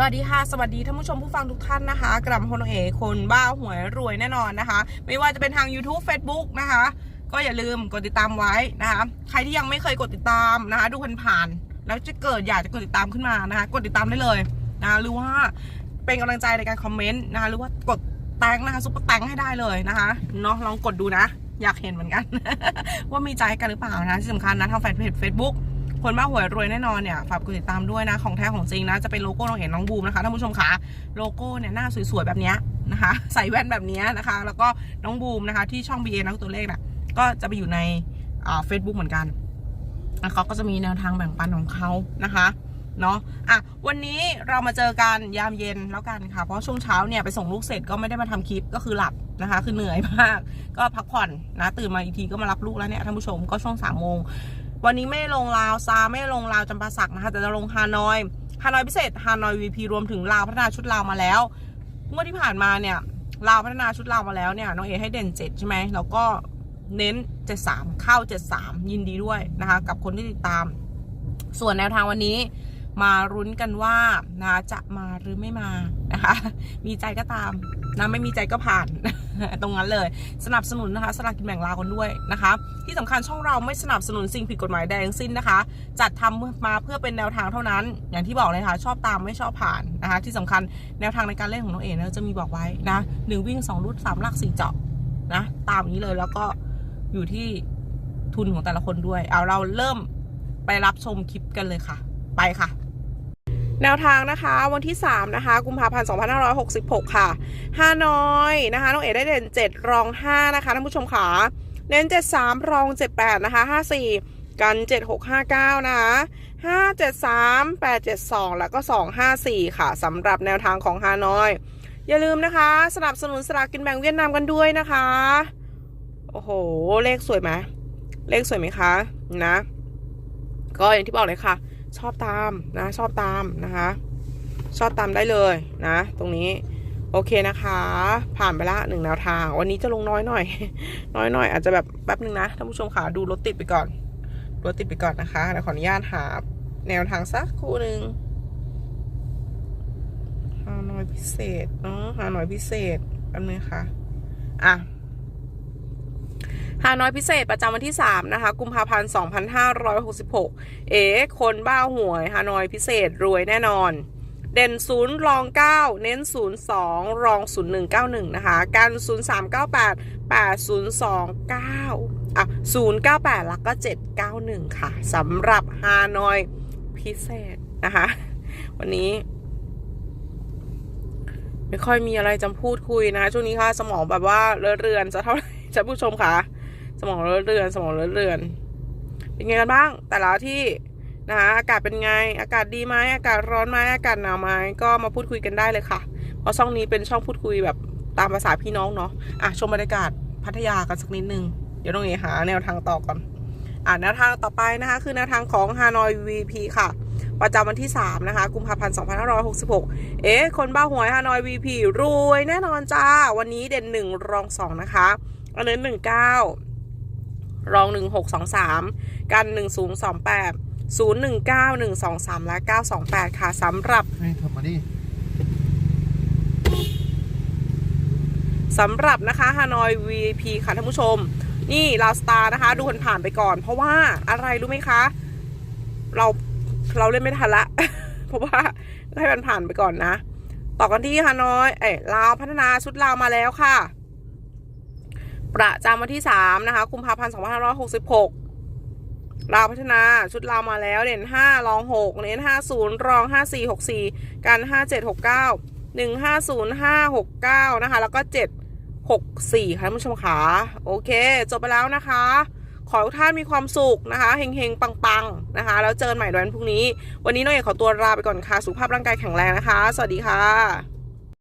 สวัสดีค่ะ สวัสดีท่านผู้ชมผู้ฟังทุกท่านนะคะกลับมพลเอกคนบ้าหวยรวยแน่นอนนะคะ ไม่ว่าจะเป็นทาง YouTube Facebook นะคะ ก็อย่าลืมกดติดตามไว้นะคะ ใครที่ยังไม่เคยกดติดตามนะคะ ดูผ่านๆแล้วจะเกิดอยากจะกดติดตามขึ้นมานะคะ กดติดตามได้เลยนะคะหรือว่าเป็นกำลังใจในการคอมเมนต์นะคะหรือว่ากดแตงนะคะซุปเปอร์แตงให้ได้เลยนะคะเนาะลองกดดูนะ อยากเห็นเหมือนกัน ว่ามีใจกันหรือเปล่านะที่สำคัญนะทางแฟนเพจ Facebook คนบ้าหวยรวยแน่นอนเนี่ยฝากกดติดตามด้วยนะของแท้ของจริงนะจะเป็นโลโก้น้องเห็นน้องบูมนะคะท่านผู้ชมคะโลโก้เนี่ยหน้าสวยๆแบบนี้นะคะใส่แว่นแบบนี้นะคะ แล้วก็น้องบูมนะคะ ที่ช่อง BA นักตัวเลขน่ะก็จะไปอยู่ในเฟซบุ๊กเหมือนกันแล้วเขาก็จะมีแนวทางแบ่งปันของเขานะคะเนาะอะวันนี้เรามาเจอกันยามเย็นแล้วกันค่ะ เพราะช่วงเช้าเนี่ยไปส่งลูกเสร็จก็ไม่ได้มาทำคลิปก็คือหลับนะคะ คือเหนื่อยมาก ก็พักผ่อนนะ ตื่นมาอีกทีก็มารับลูกแล้วเนี่ยท่านผู้ชมก็ช่วงสามโมง วันนี้ไม่ลงลาวซาไม่ลงลาวจำปาสักนะคะแต่จะลงฮานอยฮานอยพิเศษฮานอย VP รวมถึงลาวพัฒนาชุดลาวมาแล้วเมื่อที่ผ่านมาเนี่ยลาวพัฒนาชุดลาวมาแล้วเนี่ยน้องเอให้เด่นเจ็ดใช่ไหมแล้วก็เน้นเจ็ดสามเข้าเจ็ดสามยินดีด้วยนะคะ กับคนที่ติดตาม ส่วนแนวทางวันนี้ มารุ้นกันว่านะจะมาหรือไม่มานะคะ มีใจก็ตามนะไม่มีใจก็ผ่านตรงนั้นเลย สนับสนุนนะคะสลากกินแบ่งลาวกันด้วยนะคะ ที่สำคัญช่องเราไม่สนับสนุนสิ่งผิดกฎหมายใดทั้งสิ้นนะคะ จัดทำมาเพื่อเป็นแนวทางเท่านั้น อย่างที่บอกเลยค่ะชอบตามไม่ชอบผ่านนะคะ ที่สำคัญแนวทางในการเล่นของน้องเอ๋นะจะมีบอกไว้นะหนึ่งวิ่งสองรูดสามลักสี่เจาะนะตามนี้เลยแล้วก็อยู่ที่ทุนของแต่ละคนด้วย เอาเราเริ่มไปรับชมคลิปกันเลยค่ะ ไปค่ะ แนวทางนะคะวันที่ 3 นะคะ กุมภาพันธ์ 2566 ค่ะฮานอยนะคะ น้องเอ๋ได้เด่น 7 รอง 5 นะคะท่านผู้ชมค่ะเน้น 73 รอง 78 นะคะ 54 กัน 7659 นะคะ573 872 แล้วก็ 254 ค่ะสำหรับแนวทางของฮานอย อย่าลืมนะคะ สนับสนุนสลากกินแบ่งเวียดนามกันด้วยนะคะ โอ้โห เลขสวยไหมเลขสวยไหมคะ นะ ก็อย่างที่บอกเลยค่ะ ชอบตามนะ ชอบตามนะคะ ชอบตามได้เลยนะ ตรงนี้โอเคนะคะ ผ่านไปละหนึ่งแนวทาง วันนี้จะลงน้อยหน่อย น้อยหน่อย อาจจะแบบแป๊บหนึ่งนะท่านผู้ชมค่ะดูรถติดไปก่อนรถติดไปก่อนนะคะเดี๋ยวขออนุญาตหาแนวทางสักคู่หนึ่งฮาหน่อยพิเศษเนาะฮาหน่อยพิเศษแป๊บนึงค่ะ อะ ฮานอยพิเศษประจำวันที่ 3 นะคะ กุมภาพันธ์ 2566 เอ๋คนบ้าหวยฮานอยพิเศษรวยแน่นอน เด่น0รอง 9 เน้น 0 2 รอง 0 1 9 1 นะคะ กัน 0 3 9 8 8 0 2 9 อะ 0 9 8 แล้วก็ 791 ค่ะสำหรับฮานอยพิเศษนะคะ วันนี้ไม่ค่อยมีอะไรจะพูดคุยนะ ช่วงนี้ค่ะ สมองแบบว่าเลอะเรือนจะเท่าไหร่จะผู้ชมค่ะ สมองเลอะเรือน สมองเลอะเรือน เป็นไงกันบ้าง แต่ละที่นะคะอากาศเป็นไง อากาศดีไหมอากาศร้อนไหมอากาศหนาวไหมก็มาพูดคุยกันได้เลยค่ะ เพราะช่องนี้เป็นช่องพูดคุยแบบตามภาษาพี่น้องเนาะอะชมบรรยากาศพัทยากันสักนิดนึง เดี๋ยวต้องเอหาแนวทางต่อก่อนอะแนวทางต่อไปนะคะ คือแนวทางของฮานอย VP ค่ะ ประจำวันที่ 3 นะคะ กุมภาพันธ์ 2566 เอ๊ะ คนบ้าหวยฮานอย VP รวยแน่นอนจ้า วันนี้เด่น 1 รอง 2 นะคะ อันนี้19 รอง 1623 กัน 1028 019 123 และ 928 ค่ะสำหรับให้ทำมาดิสำหรับนะคะฮานอย VP ค่ะท่านผู้ชม นี่ลาวสตาร์นะคะ ดูผ่านๆไปก่อน เพราะว่าอะไรรู้ไหมคะ เราเราเล่นไม่ทันละ เพราะว่าให้มันผ่านไปก่อนนะ ต่อกันที่ฮานอย เอ้ยลาวพัฒนาชุดลาวมาแล้วค่ะ ประจำวันที่ 3 นะคะกุมภาพันธ์2566ลาวพัฒนาชุดลาวมาแล้วเด่น5รอง 6 เน้น 50 รอง 54 64 กัน 57 69 150569 นะคะ แล้วก็ 764 ค่ะท่านผู้ชมค่ะโอเค จบไปแล้วนะคะ ขอให้ทุกท่านมีความสุขนะคะเฮงๆ ปังๆ นะคะ แล้วเจอกันใหม่วันพรุ่งนี้ วันนี้น้องเอกขอตัวลาไปก่อนค่ะ สุขภาพร่างกายแข็งแรงนะคะ สวัสดีค่ะ